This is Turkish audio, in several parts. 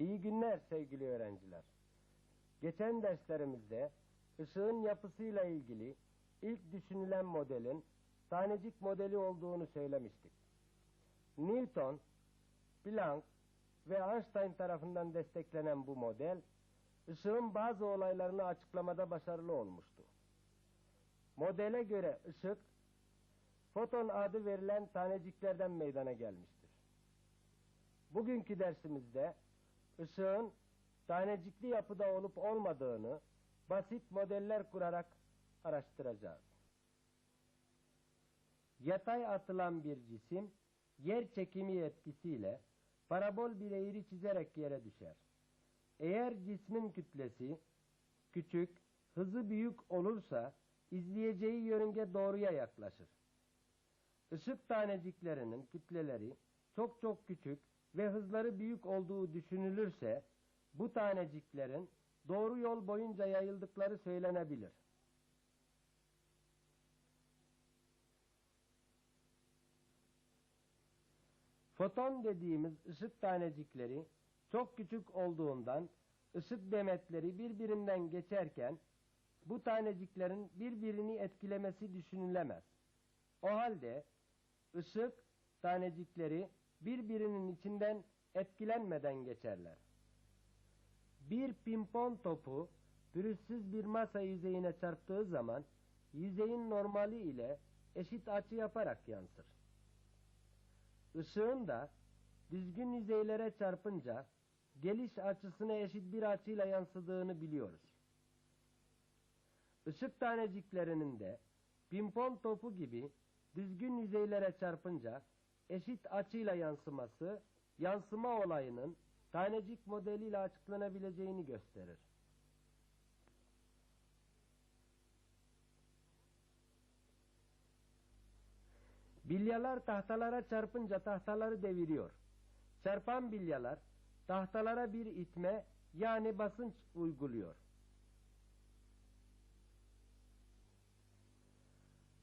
İyi günler sevgili öğrenciler. Geçen derslerimizde ışığın yapısıyla ilgili ilk düşünülen modelin tanecik modeli olduğunu söylemiştik. Newton, Planck ve Einstein tarafından desteklenen bu model, ışığın bazı olaylarını açıklamada başarılı olmuştu. Modele göre ışık, foton adı verilen taneciklerden meydana gelmiştir. Bugünkü dersimizde ışığın tanecikli yapıda olup olmadığını basit modeller kurarak araştıracağız. Yatay atılan bir cisim yer çekimi etkisiyle parabol bir eğri çizerek yere düşer. Eğer cismin kütlesi küçük, hızı büyük olursa izleyeceği yörünge doğruya yaklaşır. Işık taneciklerinin kütleleri çok çok küçük ve hızları büyük olduğu düşünülürse bu taneciklerin doğru yol boyunca yayıldıkları söylenebilir. Foton dediğimiz ışık tanecikleri çok küçük olduğundan ışık demetleri birbirinden geçerken bu taneciklerin birbirini etkilemesi düşünülemez. O halde ışık tanecikleri birbirinin içinden etkilenmeden geçerler. Bir pimpon topu pürüzsüz bir masa yüzeyine çarptığı zaman yüzeyin normali ile eşit açı yaparak yansır. Işığın da düzgün yüzeylere çarpınca geliş açısına eşit bir açıyla yansıdığını biliyoruz. Işık taneciklerinin de pimpon topu gibi düzgün yüzeylere çarpınca eşit açıyla yansıması yansıma olayının tanecik modeliyle açıklanabileceğini gösterir. Bilyalar tahtalara çarpınca tahtaları deviriyor. Çarpan bilyalar tahtalara bir itme yani basınç uyguluyor.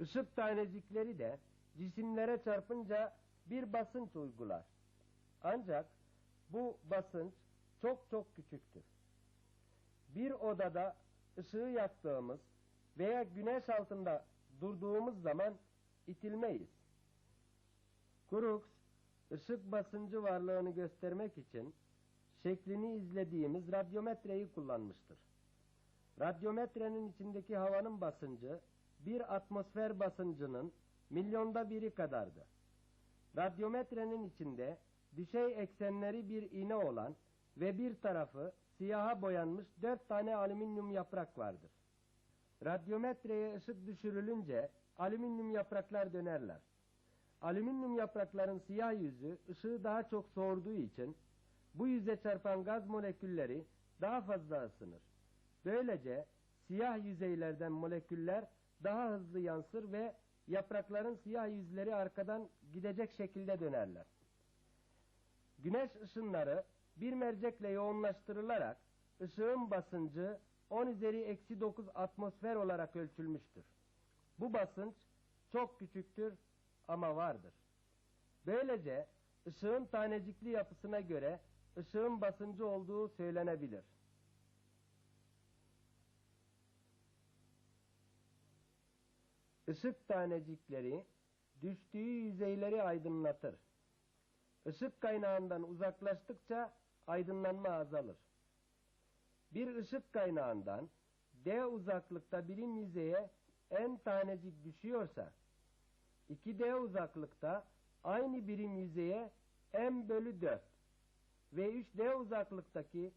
Işık tanecikleri de cisimlere çarpınca bir basınç uygular. Ancak bu basınç çok çok küçüktür. Bir odada ışığı yaktığımız veya güneş altında durduğumuz zaman itilmeyiz. Crookes, ışık basıncı varlığını göstermek için şeklini izlediğimiz radyometreyi kullanmıştır. Radyometrenin içindeki havanın basıncı bir atmosfer basıncının milyonda biri kadardı. Radyometrenin içinde düşey eksenleri bir iğne olan ve bir tarafı siyaha boyanmış dört tane alüminyum yaprak vardır. Radyometreye ışık düşürülünce alüminyum yapraklar dönerler. Alüminyum yaprakların siyah yüzü ışığı daha çok soğurduğu için bu yüze çarpan gaz molekülleri daha fazla ısınır. Böylece siyah yüzeylerden moleküller daha hızlı yansır ve yaprakların siyah yüzleri arkadan gidecek şekilde dönerler. Güneş ışınları bir mercekle yoğunlaştırılarak ışığın basıncı 10 üzeri eksi 9 atmosfer olarak ölçülmüştür. Bu basınç çok küçüktür ama vardır. Böylece ışığın tanecikli yapısına göre ışığın basıncı olduğu söylenebilir. Işık tanecikleri düştüğü yüzeyleri aydınlatır. Işık kaynağından uzaklaştıkça aydınlanma azalır. Bir ışık kaynağından D uzaklıkta birim yüzeye n tanecik düşüyorsa 2D uzaklıkta aynı birim yüzeye m bölü 4 ve 3D uzaklıktaki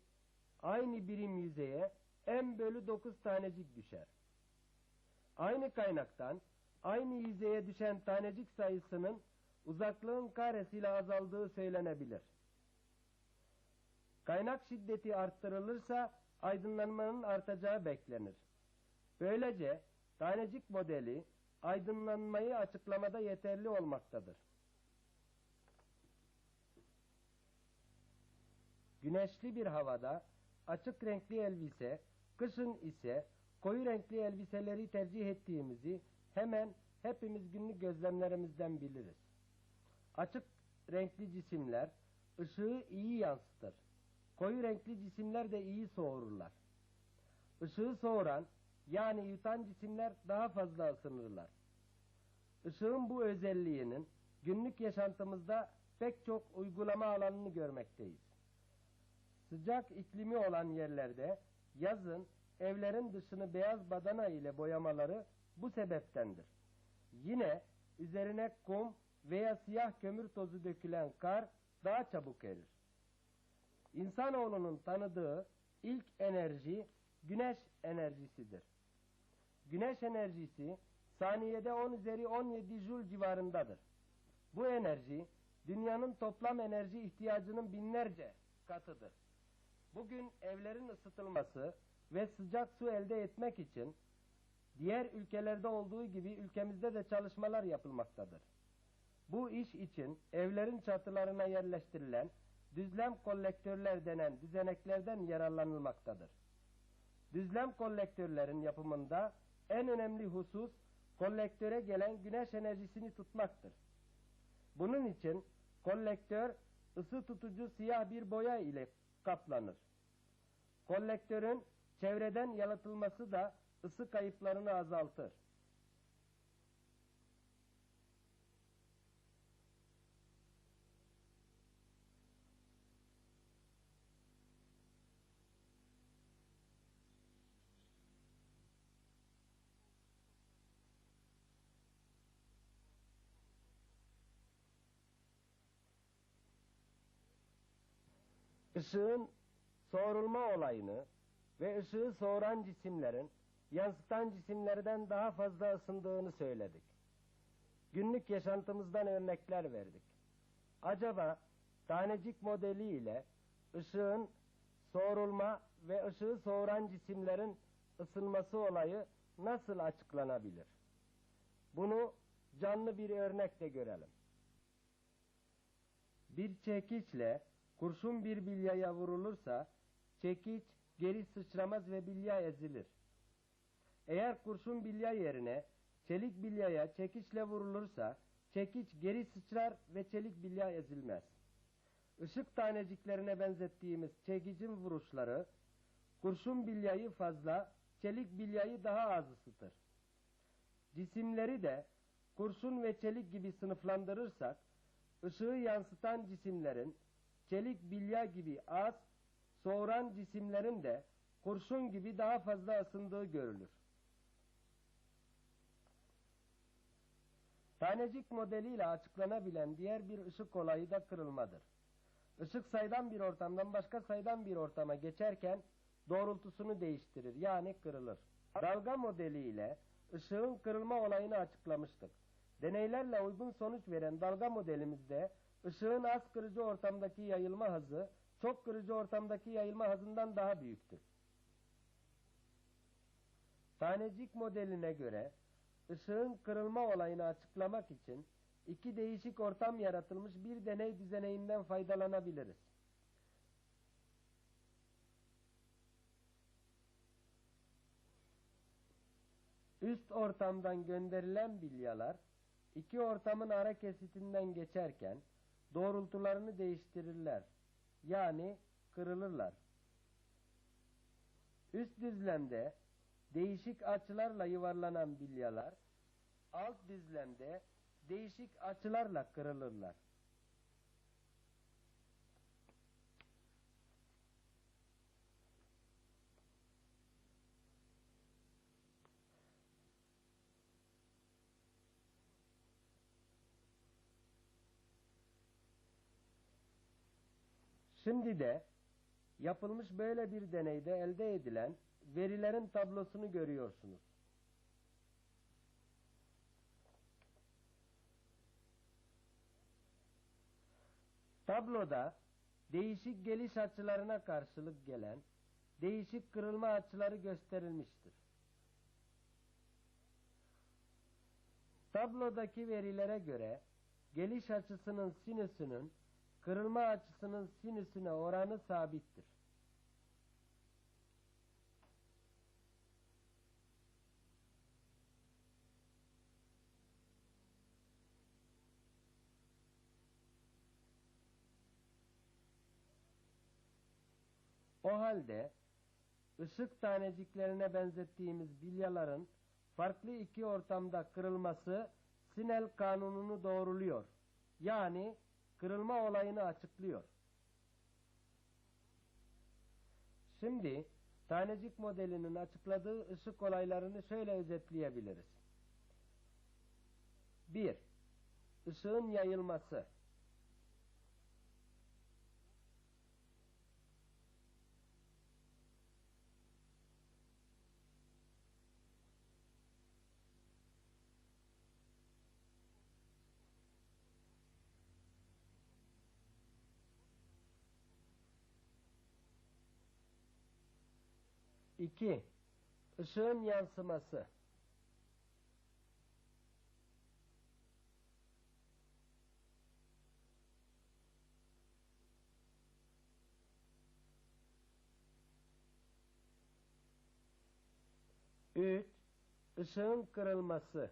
aynı birim yüzeye m bölü 9 tanecik düşer. Aynı kaynaktan aynı yüzeye düşen tanecik sayısının uzaklığın karesiyle azaldığı söylenebilir. Kaynak şiddeti arttırılırsa aydınlanmanın artacağı beklenir. Böylece tanecik modeli aydınlanmayı açıklamada yeterli olmaktadır. Güneşli bir havada açık renkli elbise, kışın ise koyu renkli elbiseleri tercih ettiğimizi hemen hepimiz günlük gözlemlerimizden biliriz. Açık renkli cisimler ışığı iyi yansıtır. koyu renkli cisimler de iyi soğururlar. Işığı soğuran yani yutan cisimler daha fazla ısınırlar. Işığın bu özelliğinin günlük yaşantımızda pek çok uygulama alanını görmekteyiz. Sıcak iklimi olan yerlerde yazın evlerin dışını beyaz badana ile boyamaları bu sebeptendir. Yine üzerine kum veya siyah kömür tozu dökülen kar daha çabuk erir. İnsanoğlunun tanıdığı ilk enerji güneş enerjisidir. Güneş enerjisi saniyede 10 üzeri 17 jül civarındadır. Bu enerji dünyanın toplam enerji ihtiyacının binlerce katıdır. Bugün evlerin ısıtılması ve sıcak su elde etmek için diğer ülkelerde olduğu gibi ülkemizde de çalışmalar yapılmaktadır. Bu iş için evlerin çatılarına yerleştirilen düzlem kolektörler denen düzeneklerden yararlanılmaktadır. Düzlem kolektörlerin yapımında en önemli husus kolektöre gelen güneş enerjisini tutmaktır. Bunun için kolektör ısı tutucu siyah bir boya ile kaplanır. Kolektörün çevreden yalıtılması da ısı kayıplarını azaltır. Işığın soğurulma olayını ve ışığı soğuran cisimlerin yansıtan cisimlerden daha fazla ısındığını söyledik. Günlük yaşantımızdan örnekler verdik. Acaba tanecik modeli ile ışığın soğurulma ve ışığı soğuran cisimlerin ısınması olayı nasıl açıklanabilir? Bunu canlı bir örnekle görelim. Bir çekiçle kurşun bir bilyaya vurulursa çekiç geri sıçramaz ve bilya ezilir. Eğer kurşun bilya yerine çelik bilyaya çekiçle vurulursa çekiç geri sıçrar ve çelik bilya ezilmez. Işık taneciklerine benzettiğimiz çekicin vuruşları kurşun bilyayı fazla, çelik bilyayı daha az ısıtır. Cisimleri de kurşun ve çelik gibi sınıflandırırsak ışığı yansıtan cisimlerin çelik bilya gibi az, soğuran cisimlerin de kurşun gibi daha fazla ısındığı görülür. Tanecik modeliyle açıklanabilen diğer bir ışık olayı da kırılmadır. Işık saydam bir ortamdan başka saydam bir ortama geçerken doğrultusunu değiştirir yani kırılır. Dalga modeliyle ışığın kırılma olayını açıklamıştık. Deneylerle uygun sonuç veren dalga modelimizde ışığın az kırıcı ortamdaki yayılma hızı çok kırıcı ortamdaki yayılma hızından daha büyüktür. Tanecik modeline göre ışığın kırılma olayını açıklamak için iki değişik ortam yaratılmış bir deney düzeneğinden faydalanabiliriz. Üst ortamdan gönderilen bilyalar iki ortamın ara kesitinden geçerken doğrultularını değiştirirler. Yani kırılırlar. Üst düzlemde değişik açılarla yuvarlanan bilyalar alt düzlemde değişik açılarla kırılırlar. Şimdi de yapılmış böyle bir deneyde elde edilen verilerin tablosunu görüyorsunuz. Tabloda değişik geliş açılarına karşılık gelen değişik kırılma açıları gösterilmiştir. Tablodaki verilere göre geliş açısının sinüsünün kırılma açısının sinüsüne oranı sabittir. O halde ışık taneciklerine benzettiğimiz bilyaların farklı iki ortamda kırılması Sinel kanununu doğruluyor. Yani kırılma olayını açıklıyor. Şimdi tanecik modelinin açıkladığı ışık olaylarını şöyle özetleyebiliriz. 1. Işığın yayılması. İki, ışığın yansıması. Üç, ışığın kırılması.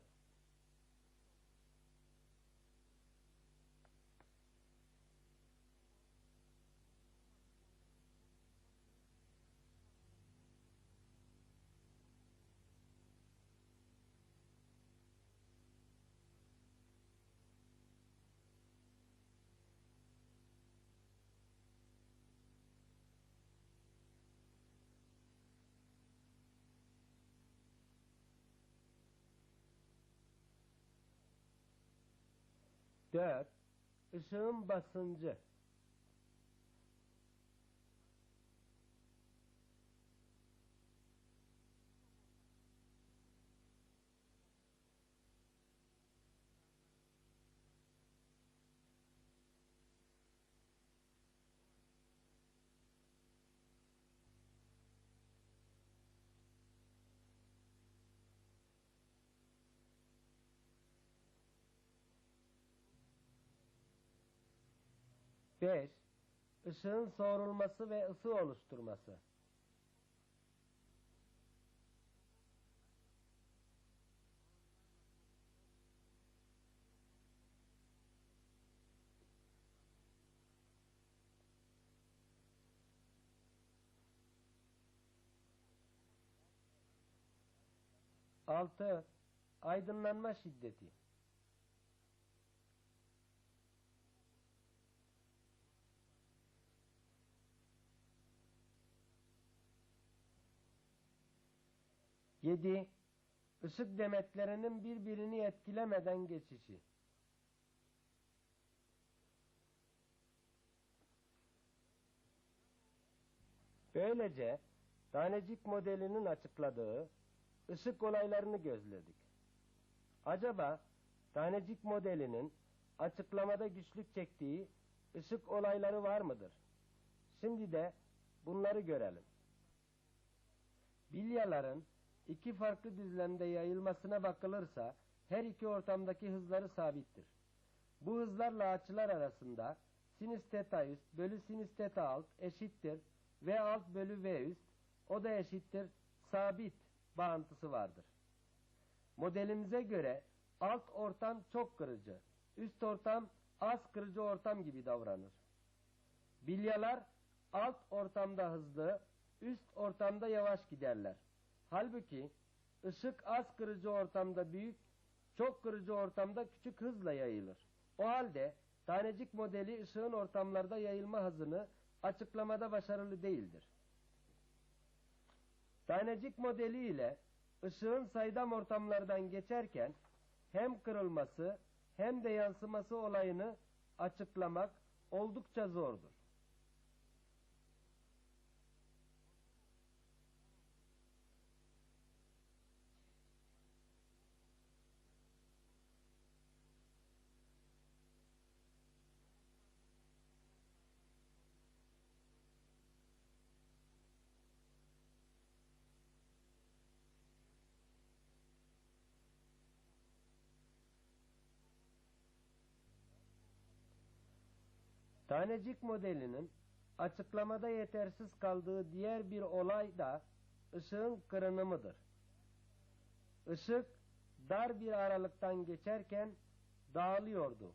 Dört, ışığın basıncı. Beş, ışığın soğurulması ve ısı oluşturması. Altı, aydınlanma şiddeti. Yedi, ışık demetlerinin birbirini etkilemeden geçişi. Böylece tanecik modelinin açıkladığı ışık olaylarını gözledik. Acaba tanecik modelinin açıklamada güçlük çektiği ışık olayları var mıdır? Şimdi de bunları görelim. Bilyaların iki farklı düzlemde yayılmasına bakılırsa her iki ortamdaki hızları sabittir. Bu hızlarla açılar arasında sinüs teta üst bölü sinüs teta alt eşittir v alt bölü v üst o da eşittir sabit bağıntısı vardır. Modelimize göre alt ortam çok kırıcı, üst ortam az kırıcı ortam gibi davranır. Bilyalar alt ortamda hızlı, üst ortamda yavaş giderler. Halbuki ışık az kırıcı ortamda büyük, çok kırıcı ortamda küçük hızla yayılır. O halde tanecik modeli ışığın ortamlarda yayılma hızını açıklamada başarılı değildir. Tanecik modeli ile ışığın saydam ortamlardan geçerken hem kırılması hem de yansıması olayını açıklamak oldukça zordur. Tanecik modelinin açıklamada yetersiz kaldığı diğer bir olay da ışığın kırınımıdır. Işık dar bir aralıktan geçerken dağılıyordu.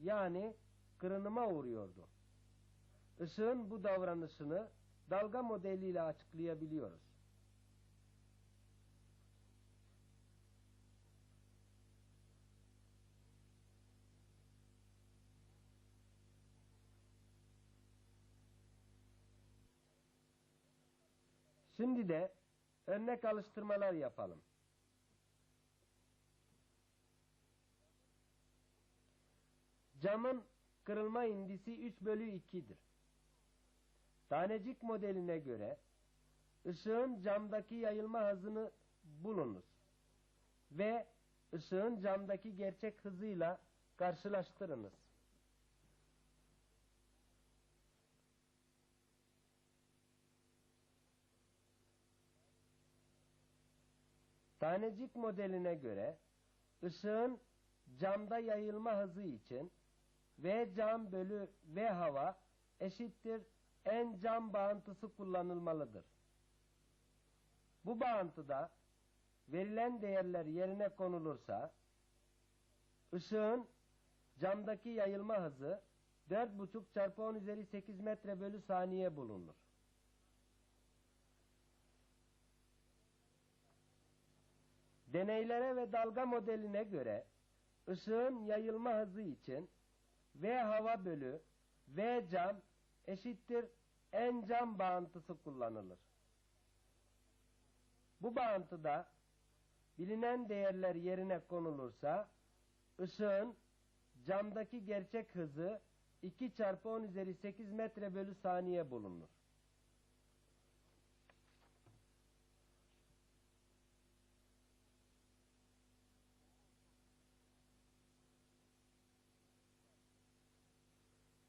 Yani kırınıma uğruyordu. Işığın bu davranışını dalga modeliyle açıklayabiliyoruz. Şimdi de örnek alıştırmalar yapalım. Camın kırılma indisi 3 bölü 2'dir. Tanecik modeline göre ışığın camdaki yayılma hızını bulunuz ve ışığın camdaki gerçek hızıyla karşılaştırınız. Tanecik modeline göre ışığın camda yayılma hızı için V cam bölü V hava eşittir en cam bağıntısı kullanılmalıdır. Bu bağıntıda verilen değerler yerine konulursa ışığın camdaki yayılma hızı 4,5 çarpı 10 üzeri 8 metre bölü saniye bulunur. Deneylere ve dalga modeline göre ışığın yayılma hızı için V hava bölü V cam eşittir en cam bağıntısı kullanılır. Bu bağıntıda bilinen değerler yerine konulursa ışığın camdaki gerçek hızı 2 çarpı 10 üzeri 8 metre bölü saniye bulunur.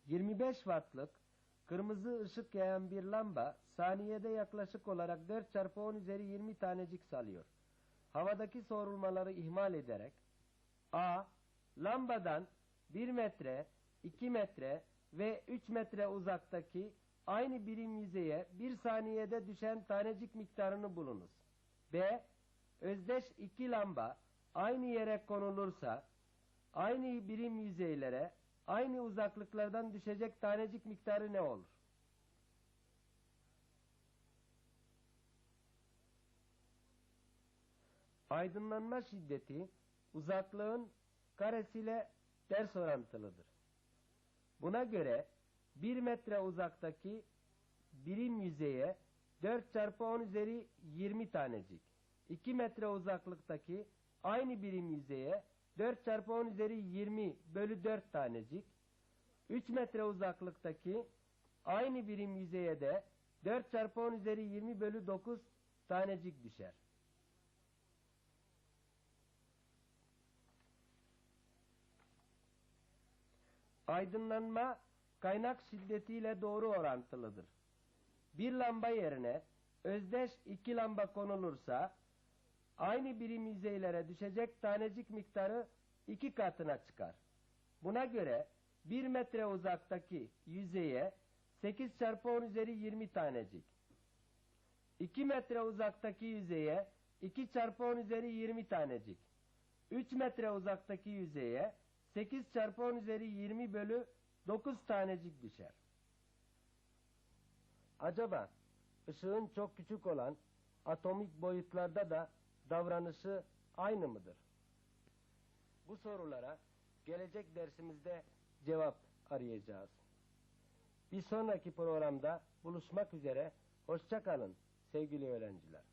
...25 wattlık kırmızı ışık yayan bir lamba saniyede yaklaşık olarak 4 çarpı 10 üzeri 20 tanecik salıyor. Havadaki soğurulmaları ihmal ederek A. Lambadan 1 metre, 2 metre ve 3 metre uzaktaki aynı birim yüzeye 1 saniyede düşen tanecik miktarını bulunuz. B. Özdeş iki lamba aynı yere konulursa aynı birim yüzeylere aynı uzaklıklardan düşecek tanecik miktarı ne olur? Aydınlanma şiddeti uzaklığın karesiyle ters orantılıdır. Buna göre 1 metre uzaktaki birim yüzeye 4 çarpı 10 üzeri 20 tanecik. 2 metre uzaklıktaki aynı birim yüzeye 4 çarpı 10 üzeri 20 bölü 4 tanecik. 3 metre uzaklıktaki aynı birim yüzeye de 4 çarpı 10 üzeri 20 bölü 9 tanecik düşer. Aydınlanma kaynak şiddetiyle doğru orantılıdır. Bir lamba yerine özdeş iki lamba konulursa aynı birim yüzeylere düşecek tanecik miktarı iki katına çıkar. Buna göre 1 metre uzaktaki yüzeye 8 çarpı 10 üzeri 20 tanecik. 2 metre uzaktaki yüzeye 2 çarpı 10 üzeri 20 tanecik. 3 metre uzaktaki yüzeye 8 çarpı 10 üzeri 20 bölü 9 tanecik düşer. Acaba ışığın çok küçük olan atomik boyutlarda da davranışı aynı mıdır? Bu sorulara gelecek dersimizde cevap arayacağız. Bir sonraki programda buluşmak üzere. Hoşça kalın sevgili öğrenciler.